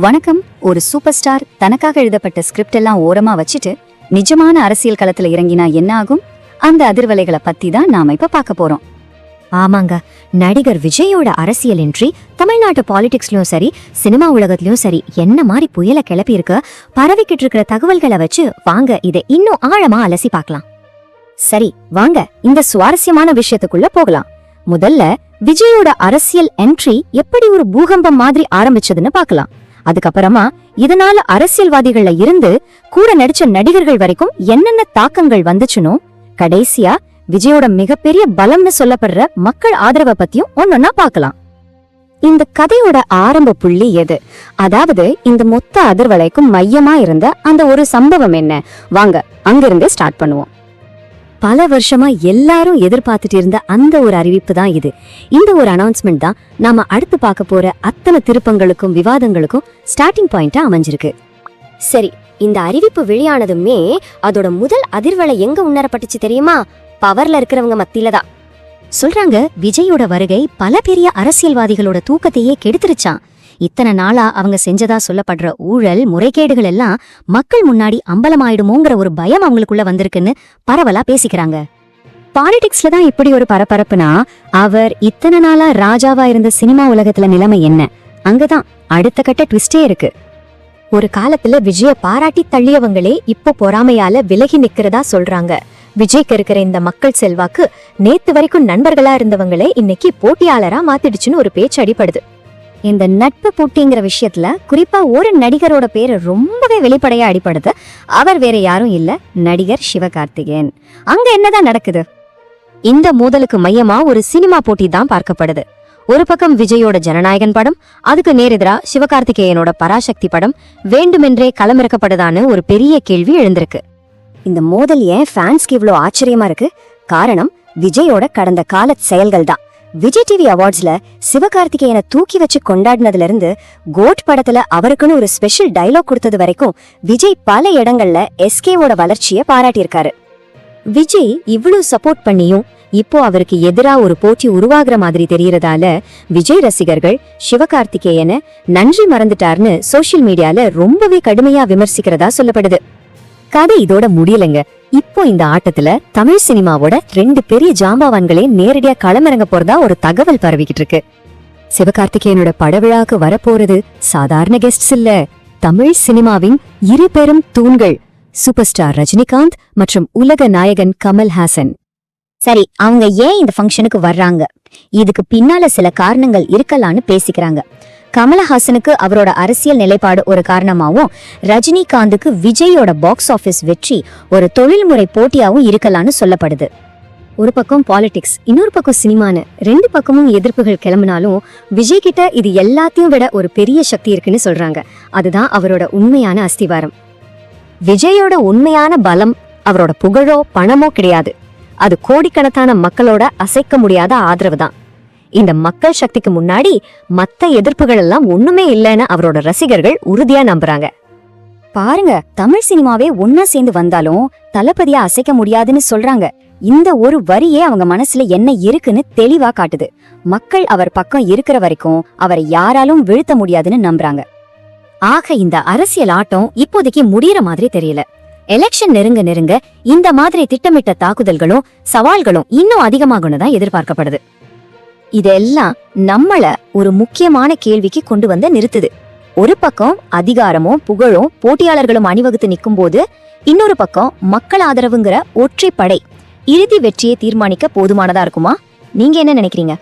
வணக்கம். ஒரு super star தனக்காக எழுதப்பட்ட ஸ்கிரிப்ட் எல்லாம் ஓரமா வச்சுட்டு நிஜமான அரசியல் களத்துல இறங்கினா என்ன ஆகும்? அந்த அதிர்வலைகளை பத்தி தான் நாம இப்ப பார்க்க போறோம். ஆமாங்க. நடிகர் விஜயோட அரசியல் என்ட்ரி தமிழ்நாட்டு பாலிடிக்ஸ்லயும் சரி சினிமா உலகத்திலயும் சரி என்ன மாதிரி புயல கிளப்பி இருக்கு பரவிக்கிட்டு இருக்கிற தகவல்களை வச்சு வாங்க இதை இன்னும் ஆழமா அலசி பார்க்கலாம். சரி வாங்க இந்த சுவாரஸ்யமான விஷயத்துக்குள்ள போகலாம். முதல்ல விஜயோட அரசியல் என்ட்ரி எப்படி ஒரு பூகம்பம் மாதிரி ஆரம்பிச்சதுன்னு பார்க்கலாம். அதுக்கப்புறமா இதனால அரசியல்வாதிகள்ல இருந்து கூட நடிச்ச நடிகர்கள் வரைக்கும் என்னென்ன தாக்கங்கள் வந்துச்சுனோ கடைசியா விஜயோட மிகப்பெரிய பலம்னு சொல்லப்படுற மக்கள் ஆதரவை பத்தியும் ஒன்னொன்னா பார்க்கலாம் இந்த கதையோட ஆரம்ப புள்ளி எது? அதாவது இந்த மொத்த அதிர்வலைக்கும் மையமா இருந்த அந்த ஒரு சம்பவம் என்ன? வாங்க அங்கிருந்தே ஸ்டார்ட் பண்ணுவோம். பல வருஷமா எல்லாரும் எதிர்பார்த்துட்டு இருந்த அந்த ஒரு அறிவிப்பு தான் இது. இந்த ஒரு அனௌன்ஸ்மெண்ட் தான் நாம அடுத்து பார்க்க போற அத்தனை திருப்பங்களுக்கும் விவாதங்களுக்கும் ஸ்டார்டிங் பாயிண்டா அமைஞ்சிருக்கு. சரி இந்த அறிவிப்பு வெளியானதுமே அதோட முதல் அதிர்வலை எங்க உணரப்பட்டுச்சு தெரியுமா? பவர்ல இருக்கிறவங்க மத்தியில தான். சொல்றாங்க விஜயோட வருகை பல பெரிய அரசியல்வாதிகளோட தூக்கத்தையே கெடுத்துருச்சான் இத்தனை நாளா அவங்க செஞ்சதா சொல்லப்படுற ஊழல் முறைகேடுகள் எல்லாம் மக்கள் முன்னாடி அம்பலமாயிடுமோங்கிற ஒரு பயம் அவங்களுக்குள்ள வந்திருக்குன்னு பரவலா பேசிக்கிறாங்க. பாலிடிக்ஸ்ல தான் இப்படி ஒரு பரபரப்புனா அவர் இத்தனை நாளா ராஜாவா இருந்த சினிமா உலகத்துல நிலைமை என்ன? அங்கதான் அடுத்த கட்ட ட்விஸ்டே இருக்கு. ஒரு காலத்துல விஜய பாராட்டி தள்ளியவங்களே இப்போ பொறாமையால விலகி நிக்கிறதா சொல்றாங்க. விஜய்க்கு இருக்கிற இந்த மக்கள் செல்வாக்கு நேத்து வரைக்கும் நண்பர்களா இருந்தவங்களே இன்னைக்கு போட்டியாளரா மாத்திடுச்சுன்னு ஒரு பேச்சு அடிப்படுது இந்த நட்பு போட்டிங்கிற விஷயத்துல குறிப்பா ஒரு நடிகரோட பேரு ரொம்பவே வெளிப்படையா அடிப்படுது அவர் வேற யாரும் இல்ல நடிகர் சிவகார்த்திகேயன். அங்க என்னதான் நடக்குது? இந்த மோதலுக்கு மையமா ஒரு சினிமா போட்டி தான் பார்க்கப்படுது. ஒரு பக்கம் விஜயோட ஜனநாயகன் படம் அதுக்கு நேரெதிரா சிவகார்த்திகேயனோட பராசக்தி படம் வேண்டுமென்றே களமிறக்கப்படுதான்னு ஒரு பெரிய கேள்வி எழுந்திருக்கு. இந்த மோதல் ஏன் ஃபேன்ஸ்க்கு இவ்வளோ ஆச்சரியமா இருக்கு? காரணம் விஜயோட கடந்த கால செயல்கள் தான் விஜய் டிவி அவார்ட்ஸ்ல சிவகார்த்திகேயனை தூக்கி வச்சு கொண்டாடினதுல இருந்து கோட் படத்துல அவருக்குன்னு ஒரு ஸ்பெஷல் டைலாக் கொடுத்தது வரைக்கும் விஜய் பல இடங்கள்ல எஸ்கேவோட வளர்ச்சியை பாராட்டியிருக்காரு. விஜய் இவ்வளவு சப்போர்ட் பண்ணியும் இப்போ அவருக்கு எதிரா ஒரு போட்டி உருவாகிற மாதிரி தெரியறதால விஜய் ரசிகர்கள் சிவகார்த்திகேயனை நன்றி மறந்துட்டார்னு சோஷியல் மீடியால ரொம்பவே கடுமையா விமர்சிக்கிறதா சொல்லப்படுது. கதை இதோட முடியலைங்க. இப்போ இந்த ஆட்டத்துல தமிழ் சினிமாவோட ரெண்டு பெரிய ஜாம்பவான்களே நேரடியா களமிறங்க போறதா ஒரு தகவல் பரவிக்கிட்டு இருக்கு. சிவகார்த்திகேயனோட படவிழாக்கு வரப்போறது சாதாரண கெஸ்ட்ஸ் இல்ல. தமிழ் சினிமாவின் இரு பெரும் தூண்கள் சூப்பர் ஸ்டார் ரஜினிகாந்த் மற்றும் உலக நாயகன் கமல் ஹாசன். சரி அவங்க ஏன் இந்த ஃபங்க்ஷனுக்கு வர்றாங்க? இதுக்கு பின்னால சில காரணங்கள் இருக்கலாம்னு பேசிக்கிறாங்க. கமலஹாசனுக்கு அவரோட அரசியல் நிலைப்பாடு ஒரு காரணமாகவும் ரஜினிகாந்துக்கு விஜயோட பாக்ஸ் ஆஃபீஸ் வெற்றி ஒரு தொழில்முறை போட்டியாகவும் இருக்கலாம்னு சொல்லப்படுது. ஒரு பக்கம் பாலிடிக்ஸ் இன்னொரு பக்கம் சினிமான்னு ரெண்டு பக்கமும் எதிர்ப்புகள் கிளம்பினாலும் விஜய் கிட்ட இது எல்லாத்தையும் விட ஒரு பெரிய சக்தி இருக்குன்னு சொல்றாங்க. அதுதான் அவரோட உண்மையான அஸ்திவாரம். விஜயோட உண்மையான பலம் அவரோட புகழோ பணமோ கிடையாது. அது கோடிக்கணக்கான மக்களோட அசைக்க முடியாத ஆதரவு தான். இந்த மக்கள் சக்திக்கு முன்னாடி மத்த எதிர்ப்புகள் எல்லாம் ஒண்ணுமே இல்லைன்னு அவரோட ரசிகர்கள் உறுதியா நம்புறாங்க. பாருங்க தமிழ் சினிமாவே ஒன்னா சேர்ந்து வந்தாலும் தளபதியா அசைக்க முடியாதுன்னு சொல்றாங்க. இந்த ஒரு வரியே அவங்க மனசுல என்ன இருக்குன்னு தெளிவா காட்டுது. மக்கள் அவர் பக்கம் இருக்கிற வரைக்கும் அவரை யாராலும் வீழ்த்த முடியாதுன்னு நம்புறாங்க. ஆக இந்த அரசியல் ஆட்டம் இப்போதைக்கு முடியற மாதிரி தெரியல. எலெக்ஷன் நெருங்க நெருங்க இந்த மாதிரி திட்டமிட்ட தாக்குதல்களும் சவால்களும் இன்னும் அதிகமாகும்னு தான் எதிர்பார்க்கப்படுது. இதெல்லாம் நம்மள ஒரு முக்கியமான கேள்விக்கு கொண்டு வந்து நிறுத்துது. ஒரு பக்கம் அதிகாரமும் புகழும் போட்டியாளர்களும் அணிவகுத்து நிற்கும் போது இன்னொரு பக்கம் மக்கள் ஆதரவுங்கிற ஒற்றை படை இறுதி வெற்றியை தீர்மானிக்க போதுமானதா இருக்குமா? நீங்க என்ன நினைக்கிறீங்க?